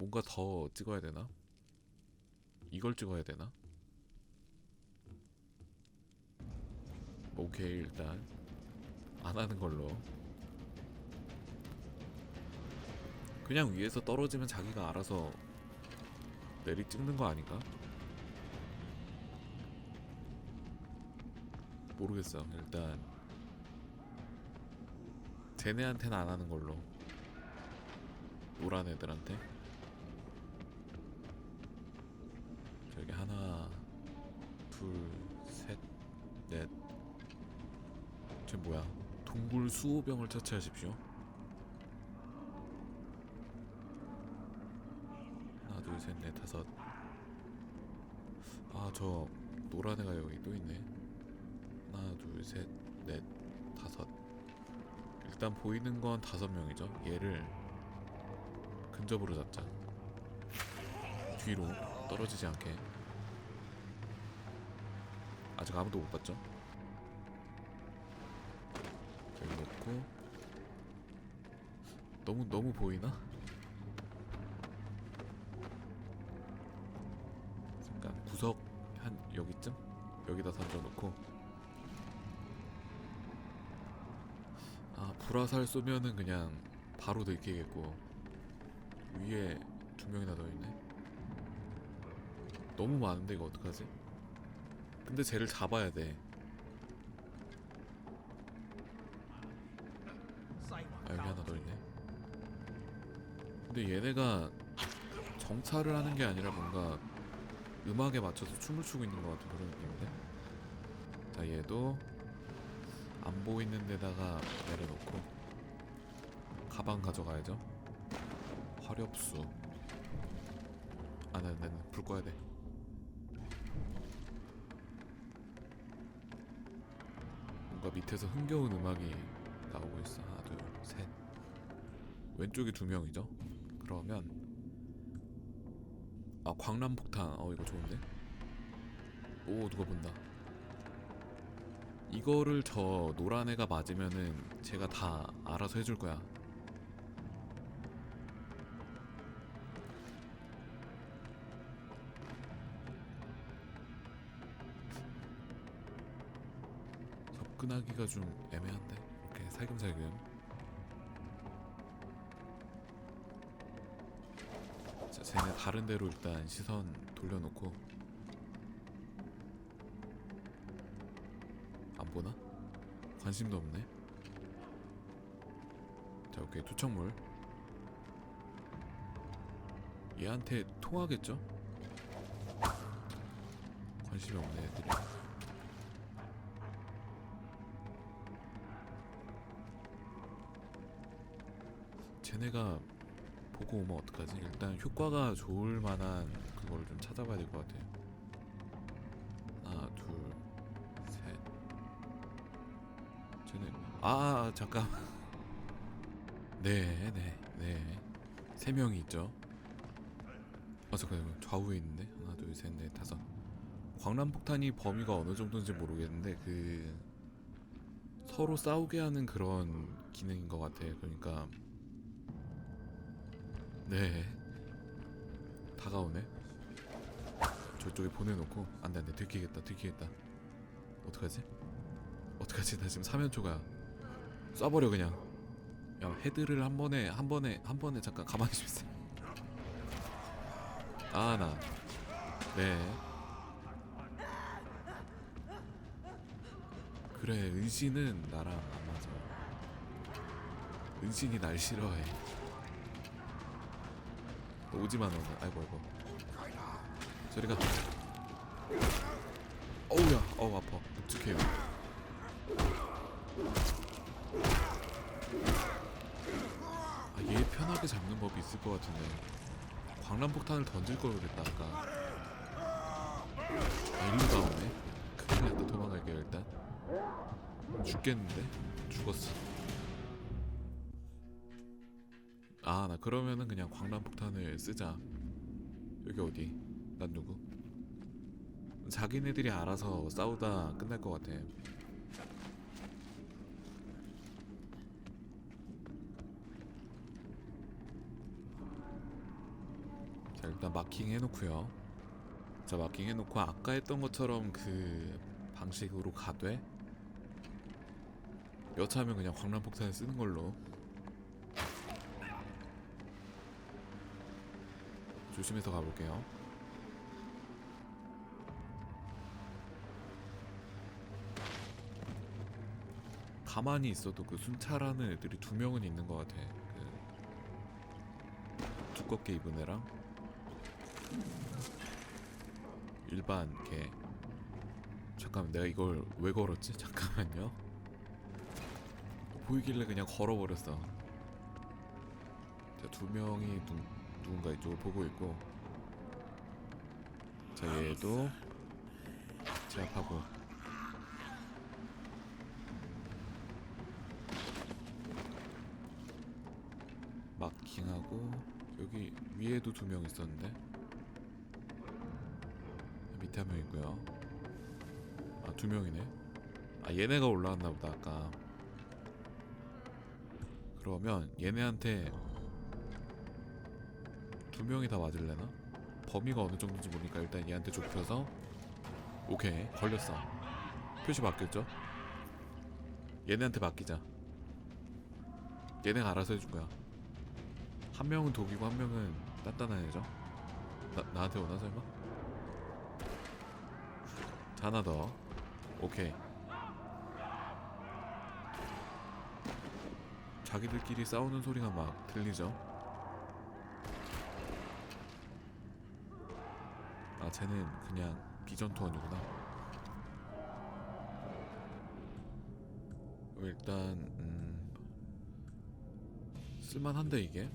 뭔가 더 찍어야 되나? 이걸 찍어야 되나? 오케이 일단 안 하는 걸로 그냥 위에서 떨어지면 자기가 알아서 내리 찍는 거 아닌가? 모르겠어 일단 쟤네한테는 안 하는 걸로 노란 애들한테 뭐야? 동굴 수호병을 처치하십시오. 하나 둘 셋 넷 다섯. 아 저 노란 애가 여기 또 있네. 하나 둘 셋 넷 다섯. 일단 보이는 건 다섯 명이죠. 얘를 근접으로 잡자. 뒤로 떨어지지 않게. 아직 아무도 못 봤죠 너무 너무 보이나? 잠깐 구석 한 여기쯤 여기다 던져놓고 아 불화살 쏘면은 그냥 바로 들키겠고 위에 두 명이나 더 있네 너무 많은데 이거 어떡하지? 근데 쟤를 잡아야 돼 아, 여기 하나 더 있네. 근데 얘네가 정찰을 하는 게 아니라 뭔가 음악에 맞춰서 춤을 추고 있는 것 같은 그런 느낌인데. 자, 얘도 안 보이는 데다가 내려놓고 가방 가져가야죠. 화렵수. 아, 나, 나는 불 꺼야 돼. 뭔가 밑에서 흥겨운 음악이 나오고 있어. 하나, 둘, 셋. 왼쪽이 두 명이죠. 그러면 아 광란폭탄. 어 이거 좋은데. 오 누가 본다. 이거를 저 노란 애가 맞으면은 제가 다 알아서 해줄 거야. 접근하기가 좀 애매한데 이렇게 살금살금 쟤네 다른 데로 일단 시선 돌려놓고. 안 보나? 관심도 없네. 자 오케이. 투척물. 얘한테 통하겠죠? 관심이 없네 애들이. 쟤네가 보고 오면 어떡하지? 일단 효과가 좋을 만한 그걸 좀 찾아봐야 될 것 같아요. 하나, 둘, 셋. 쟤네 아, 아 잠깐. 네, 네, 네. 세 명이 있죠. 아 잠깐 좌우에 있는데 하나, 둘, 셋, 넷, 다섯. 광란폭탄이 범위가 어느 정도인지 모르겠는데 그 서로 싸우게 하는 그런 기능인 것 같아요. 그러니까 네. 다가오네. 저쪽에 보내놓고. 안돼 안돼. 들키겠다 들키겠다. 어떡하지? 어떡하지? 나 지금 사면초가 쏴버려 그냥. 야 헤드를 한 번에 한 번에 한 번에 잠깐 가만히 좀 있어. 아 나 네. 그래 은신은 나랑 안 맞아. 은신이 날 싫어해 너 오지마 너는 아이고 아이고. 저리가. 어우야 어우 아파. 묵직해요. 아얘 편하게 잡는 법이 있을 것 같은데. 광란폭탄을 던질 걸 그랬다 아까. 아 일로 나오네. 큰일 났다 도망갈게요 일단. 죽겠는데? 죽었어 아 나 그러면은 그냥 광란폭탄을 쓰자. 여기 어디? 난 누구? 자기네들이 알아서 싸우다 끝날 것 같아. 자 일단 마킹 해놓고요. 자 마킹 해놓고 아까 했던 것처럼 그 방식으로 가되 여차하면 그냥 광란폭탄을 쓰는 걸로 조심해서 가볼게요. 가만히 있어도 그 순찰하는 애들이 두 명은 있는 것 같아. 그 두껍게 입은 애랑 일반 걔. 잠깐만 내가 이걸 왜 걸었지? 잠깐만요. 보이길래 그냥 걸어버렸어. 자, 두 명이 누, 누군가 이쪽을 보고 있고 자 얘도 제압하고. 마킹하고 여기 위에도 두 명 있었는데 밑에 한 명 있고요. 아 두 명이네. 아 얘네가 올라왔나 보다 아까. 그러면 얘네한테 두 명이 다 맞을래나? 범위가 어느 정도인지 모르니까 일단 얘한테 좁혀서. 오케이 걸렸어. 표시 바뀌었죠? 얘네한테 맡기자. 얘네가 알아서 해줄 거야. 한 명은 독이고 한 명은 단단한 애죠? 나, 나한테 오나 설마? 자 하나 더. 오케이. 자기들끼리 싸우는 소리가 막 들리죠 아 쟤는 그냥 비전 투원이구나. 어, 일단 음 쓸만한데 이게?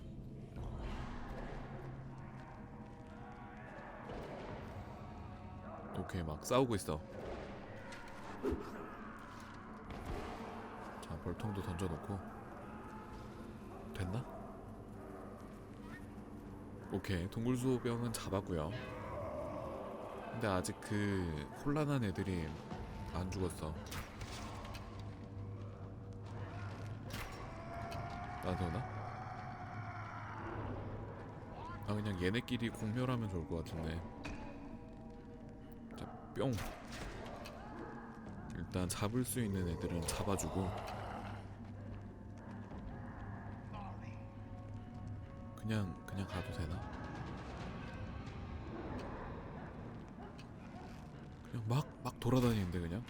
오케이 막 싸우고 있어. 자 벌통도 던져놓고. 됐나? 오케이 동굴수호병은 잡았고요 근데 아직 그 혼란한 애들이 안 죽었어 오나? 아 그냥 얘네끼리 공멸하면 좋을 것 같은데 자, 뿅 일단 잡을 수 있는 애들은 잡아주고 그냥 그냥 가도 되나? 그냥 막 막 돌아다니는데 그냥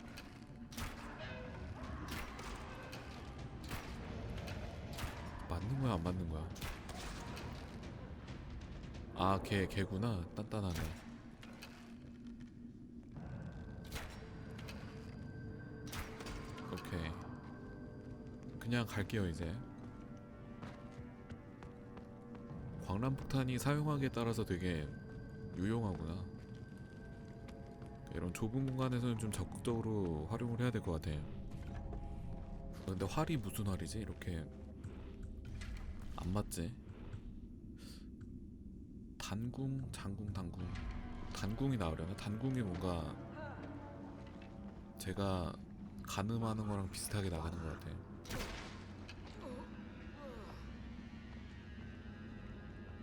맞는 거야 안 맞는 거야? 아, 걔 걔구나. 단단하네. 오케이. 그냥 갈게요, 이제. 광란폭탄이 사용하기에 따라서 되게 유용하구나. 이런 좁은 공간에서는 좀 적극적으로 활용을 해야 될 것 같아. 근데 활이 무슨 활이지? 이렇게 안 맞지? 단궁, 장궁, 단궁. 단궁이 나오려나? 단궁이 뭔가 제가 가늠하는 거랑 비슷하게 나가는 것 같아.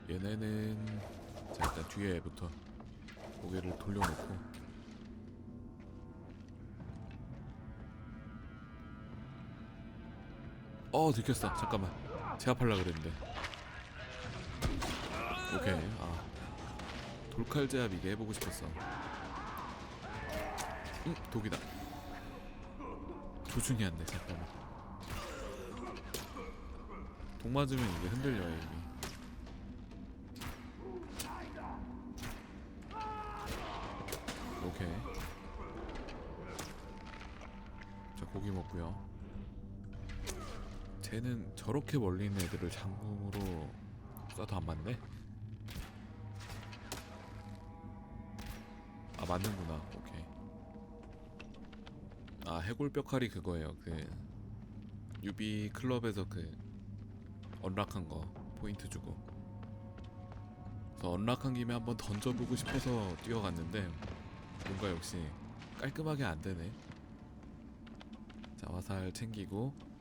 얘네는 자 일단 뒤에부터 고개를 돌려놓고 어 들켰어. 잠깐만. 제압하려 그랬는데. 오케이. 아. 돌칼 제압 이게 해보고 싶었어. 응 독이다. 조준이 안돼 잠깐만. 독 맞으면 이게 흔들려 이게 오케이. 자 고기 먹고요 쟤는 저렇게 멀리 있는 애들을 장궁으로 쏴도 안 맞네? 아 맞는구나. 오케이. 아 해골뼈칼이 그거예요. 그 유비 클럽에서 그 언락한 거 포인트 주고. 그래서 언락한 김에 한번 던져보고 싶어서 뛰어갔는데 뭔가 역시 깔끔하게 안 되네. 자 화살 챙기고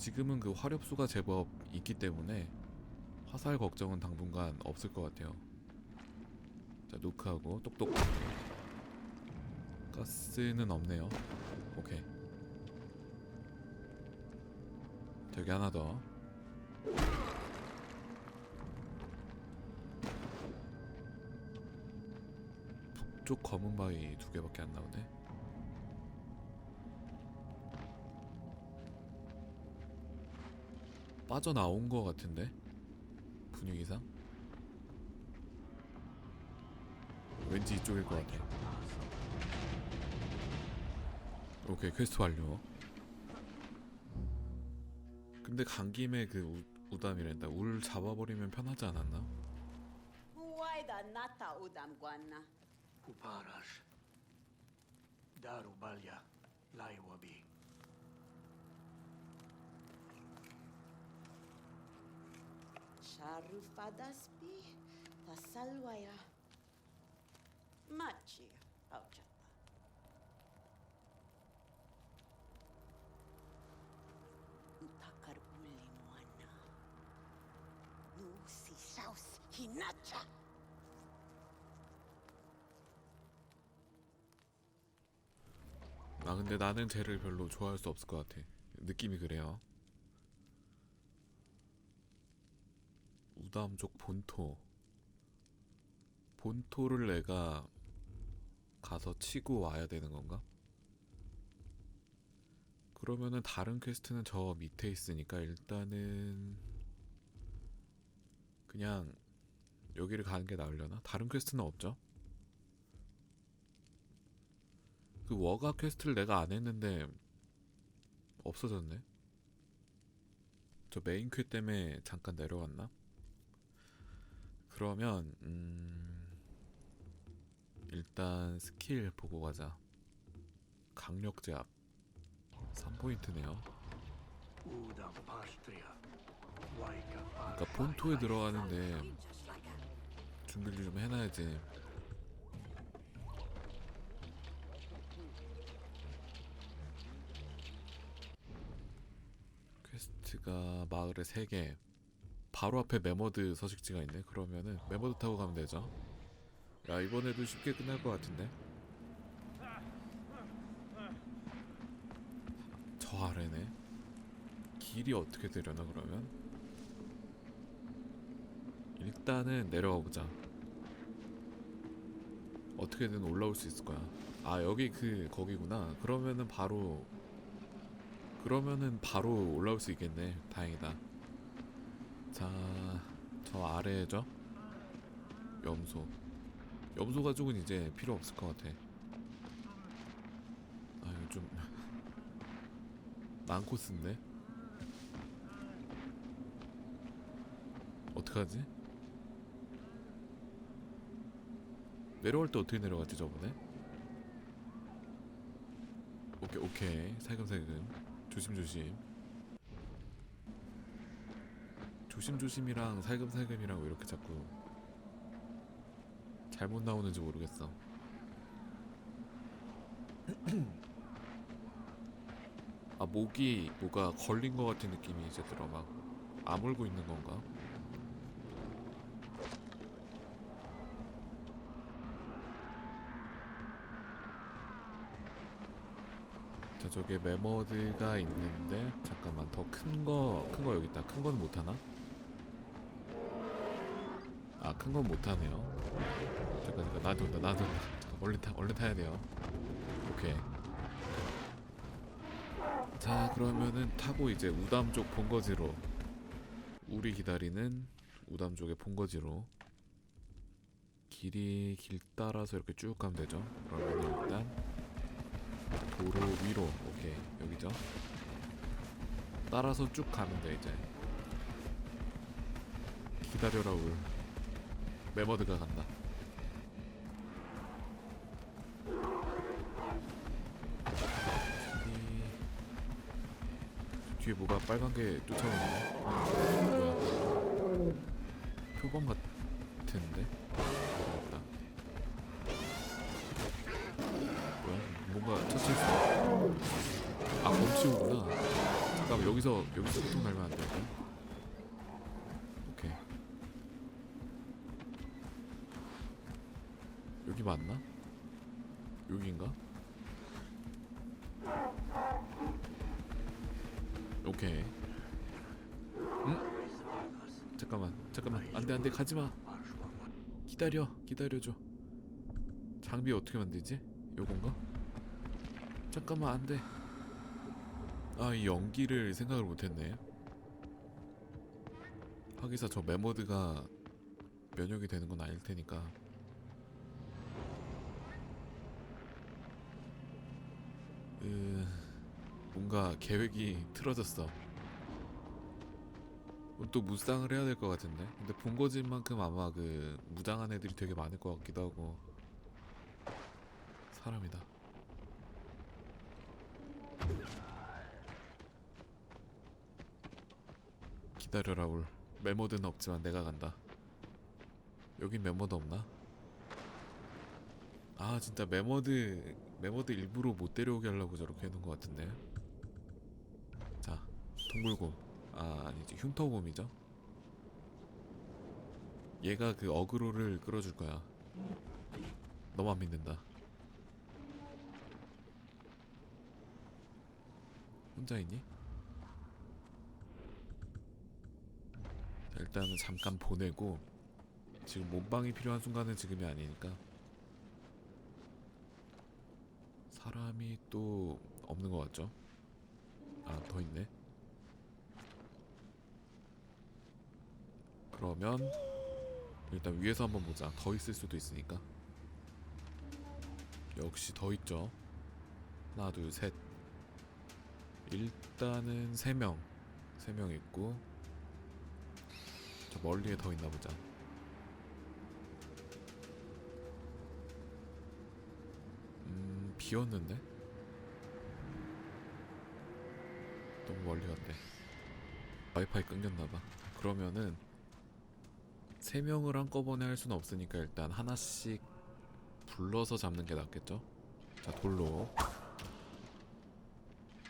지금은 그 화력수가 제법 있기 때문에 화살 걱정은 당분간 없을 것 같아요. 자 노크하고 똑똑. 가스는 없네요. 오케이. 저기 하나 더. 북쪽 검은 바위 두 개밖에 안 나오네. 빠져나온 거 같은데 분위기상 왠지 이쪽일 것 같아 오케이 퀘스트 완료 근데 간 김에 그 우, 우담이란다 울 잡아버리면 편하지 않았나? Laiwabi. Sharufadaspi. Tasalwaya. Machi. Auchata. Utakar uli muana. Nu si saus hinacha. 아 근데 나는 쟤를 별로 좋아할 수 없을 것 같아 느낌이 그래요 우담 쪽 본토 본토를 내가 가서 치고 와야 되는 건가? 그러면은 다른 퀘스트는 저 밑에 있으니까 일단은 그냥 여기를 가는 게 나으려나? 다른 퀘스트는 없죠? 그 워가 퀘스트를 내가 안 했는데 없어졌네. 저 메인 퀘 때문에 잠깐 내려왔나? 그러면 음 일단 스킬 보고 가자. 강력 제압 3포인트네요. Udam pastria. Waika 그러니까 본토에 들어가는데 준비를 좀 해놔야지. 퀘스트가 마을에 3개 바로 앞에 메머드 서식지가 있네. 그러면은 메머드 타고 가면 되죠. 야 이번에도 쉽게 끝날 것 같은데? 저 아래네. 길이 어떻게 되려나 그러면? 일단은 내려가 보자. 어떻게든 올라올 수 있을 거야. 아 여기 그 거기구나. 그러면은 바로 그러면은 바로 올라올 수 있겠네. 다행이다. 자, 저 아래죠? 염소. 염소 가죽은 이제 필요 없을 것 같아. 아유, 좀. 많고 쓴데? 어떡하지? 내려올 때 어떻게 내려갔지, 저번에? 오케이, 오케이. 살금살금. 조심조심. 조심조심이랑 살금살금이랑 왜 이렇게 자꾸 잘못 나오는지 모르겠어. 아 목이 뭐가 걸린 것 같은 느낌이 이제 들어 막 아물고 있는 건가? 자 저게 메머드가 있는데 잠깐만 더 큰 거 큰 거 여기 있다 큰 건 못하나? 아 큰 건 못하네요. 잠깐 잠깐 나한테 온다 나한테 온다 얼른 타 얼른 타야 돼요. 오케이. 자 그러면은 타고 이제 우담 쪽 본거지로. 우리 기다리는 우담 쪽의 본거지로. 길이 길 따라서 이렇게 쭉 가면 되죠? 그러면 일단 도로 위로. 오케이. 여기죠? 따라서 쭉 가면 돼 이제. 기다려라 울 메머드가 간다 이- 뒤에 뭐가 빨간 게 쫓아오네 표범 같은데 뭐야? 뭔가 처치했어. 아, 멈추구나. 잠깐만, 여기서, 여기서 보통 날면 안 돼. 가지 마. 기다려, 기다려줘. 장비 어떻게 만들지? 요건가? 잠깐만, 안돼. 아, 이 연기를 생각을 못했네. 하기사 저 메모드가 면역이 되는 건 아닐 테니까. 으, 뭔가 계획이 틀어졌어. 또 무쌍을 해야 될 것 같은데. 근데 본거진 만큼 아마 그 무장한 애들이 되게 많을 것 같기도 하고. 사람이다. 기다려라 울. 메모드는 없지만 내가 간다. 여긴 메모드 없나? 아 진짜 메모드 메모드 일부러 못 데려오게 하려고 저렇게 해놓은 것 같은데. 자 동굴곰 아 아니지 흉터곰이죠. 얘가 그 어그로를 끌어줄 거야. 너만 믿는다. 혼자 있니? 자, 일단은 잠깐 보내고 지금 몸빵이 필요한 순간은 지금이 아니니까 사람이 또 없는 것 같죠? 아 더 있네. 그러면 일단 위에서 한번 보자. 더 있을 수도 있으니까. 역시 더 있죠. 하나 둘 셋. 일단은 세 명. 세 명 있고 저 멀리에 더 있나 보자. 음, 비었는데? 너무 멀리 갔네. 와이파이 끊겼나봐. 그러면은 세 명을 한꺼번에 할 수는 없으니까 일단 하나씩 불러서 잡는 게 낫겠죠? 자, 돌로.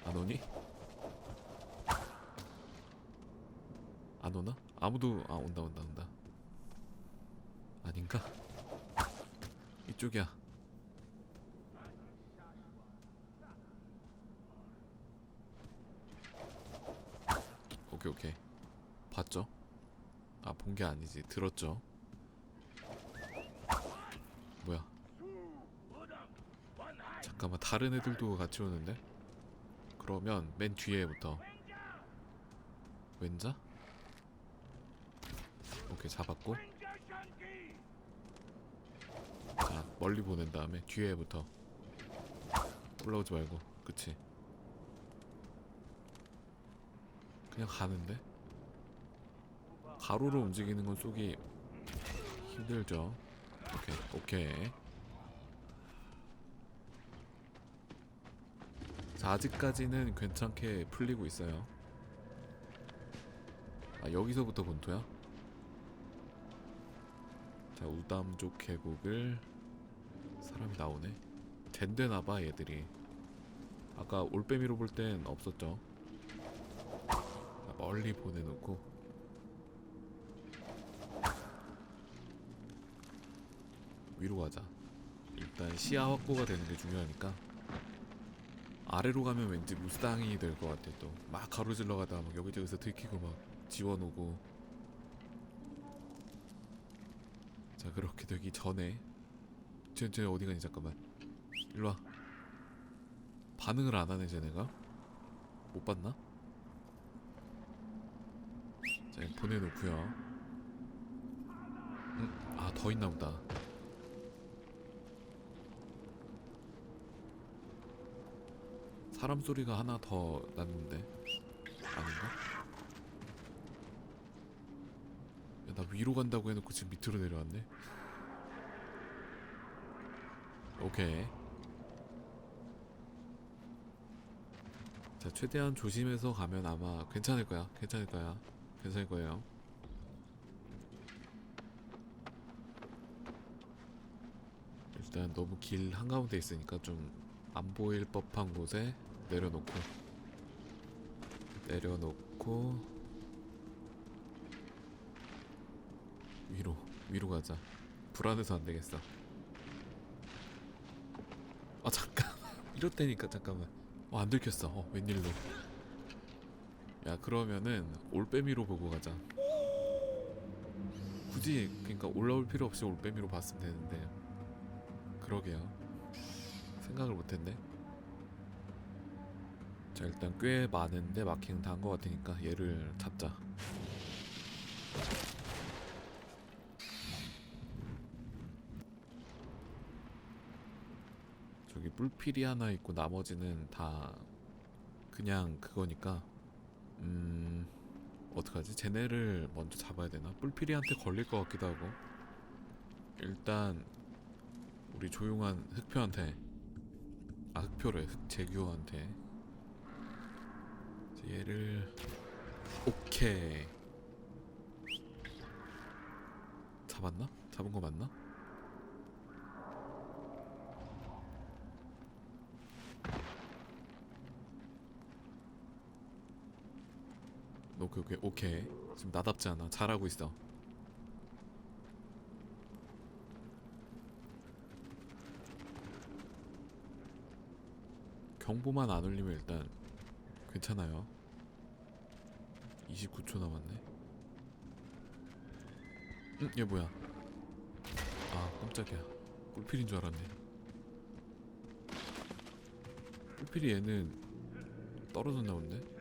안 오니? 안 오나? 아무도 아 온다 온다 온다. 아닌가? 이쪽이야. 오케이 오케이. 아 본 게 아니지 들었죠? 뭐야? 잠깐만 다른 애들도 같이 오는데? 그러면 맨 뒤에부터 왼자? 오케이 잡았고 자 멀리 보낸 다음에 뒤에부터 올라오지 말고 그치 그냥 가는데 가로로 움직이는 건 쏘기 힘들죠. 오케이 오케이. 자 아직까지는 괜찮게 풀리고 있어요. 아 여기서부터 본토야? 자 우담족 계곡을 사람이 나오네. 젠데나봐 얘들이. 아까 올빼미로 볼 땐 없었죠? 자, 멀리 보내놓고 위로 가자. 일단 시야 확보가 되는 게 중요하니까. 아래로 가면 왠지 무쌍이 될 것 같아 또. 막 가로질러 가다가 막 여기저기서 들키고 막 지워놓고. 자 그렇게 되기 전에. 쟤, 쟤 어디 가니 잠깐만. 일로와. 반응을 안 하네 쟤네가. 못 봤나? 자 보내놓고요. 음, 아더 있나 보다 사람 소리가 하나 더 났는데 아닌가? 야, 나 위로 간다고 해놓고 지금 밑으로 내려왔네. 오케이. 자, 최대한 조심해서 가면 아마 괜찮을 거야. 괜찮을 거야. 괜찮을 거예요. 일단 너무 길 한가운데 있으니까 좀 안 보일 법한 곳에 내려놓고. 내려놓고. 위로 위로 가자. 불안해서 안 되겠어. 이렇다니까 잠깐만. 어 안 들켰어. 어 웬일로. 야 그러면은 올빼미로 보고 가자. 굳이 그러니까 올라올 필요 없이 올빼미로 봤으면 되는데. 그러게요. 생각을 못했네 자 일단 꽤 많은데 마킹 다 한 것 같으니까 얘를 잡자. 저기 뿔필이 하나 있고 나머지는 다 그냥 그거니까. 음 어떡하지? 쟤네를 먼저 잡아야 되나? 뿔필이한테 걸릴 것 같기도 하고. 일단 우리 조용한 흑표한테. 아 흑표래. 흑재규한테 얘를 오케이 잡았나? 잡은 거 맞나? 오케이 오케이 오케이 지금 나답지 않아 잘하고 있어 경보만 안 울리면 일단 괜찮아요 29초 남았네 응? 얘 뭐야 아 깜짝이야 뿔필인 줄 알았네 뿔필이 얘는 떨어졌나 본데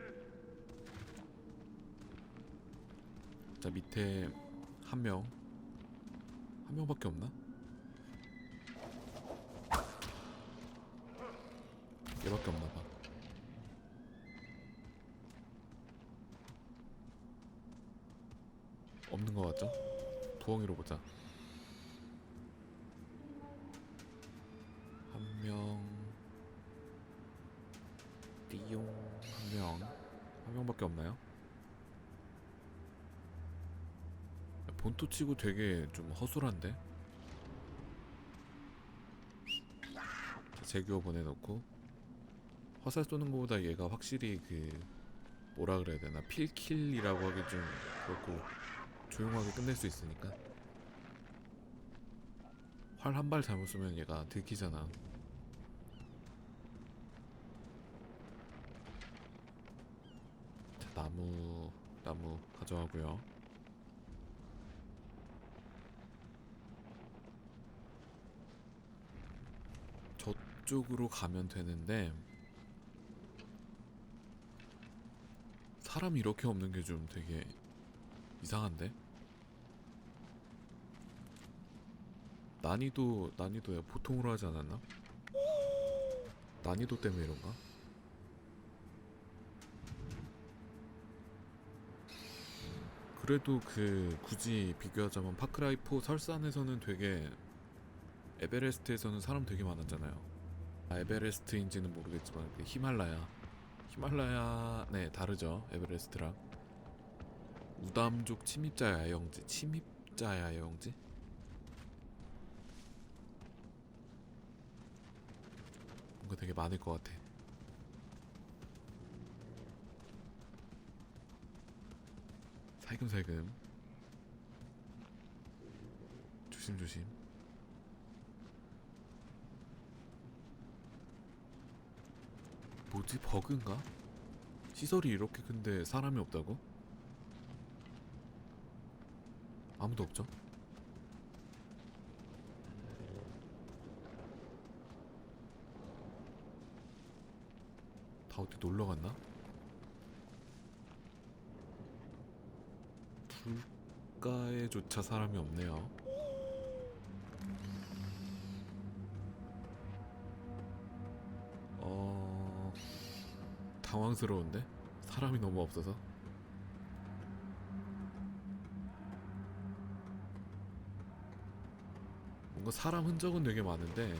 자 밑에 한명한 명밖에 없나? 얘밖에 없나 봐. 없는 것 같죠? 도엉이로 보자. 한 명, 띠용 한 명, 한 명밖에 없나요? 본토 치고 되게 좀 허술한데? 자, 제규어 보내놓고 화살 쏘는 것보다 얘가 확실히 그 뭐라 그래야 되나 필킬이라고 하기 좀 그렇고 조용하게 끝낼 수 있으니까. 활 한 발 잘못 쏘면 얘가 들키잖아. 자 나무 나무 가져가고요. 저쪽으로 가면 되는데 사람이 이렇게 없는 게 좀 되게 이상한데? 난이도 난이도야 보통으로 하지 않았나? 난이도 때문에 이런가? 그래도 그 굳이 비교하자면 파크라이 4 설산에서는 되게 에베레스트에서는 사람 되게 많았잖아요. 아, 에베레스트인지는 모르겠지만 그 히말라야 히말라야 네 다르죠 에베레스트랑 우담족 침입자 야영지 침입자 야영지 뭔가 되게 많을 것 같아 살금살금 조심조심 뭐지 버그인가? 시설이 이렇게 큰데 사람이 없다고? 아무도 없죠? 다 어디 놀러 갔나? 불가에조차 사람이 없네요. 어 당황스러운데 사람이 너무 없어서 뭔가 사람 흔적은 되게 많은데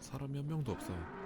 사람이 한 명도 없어요.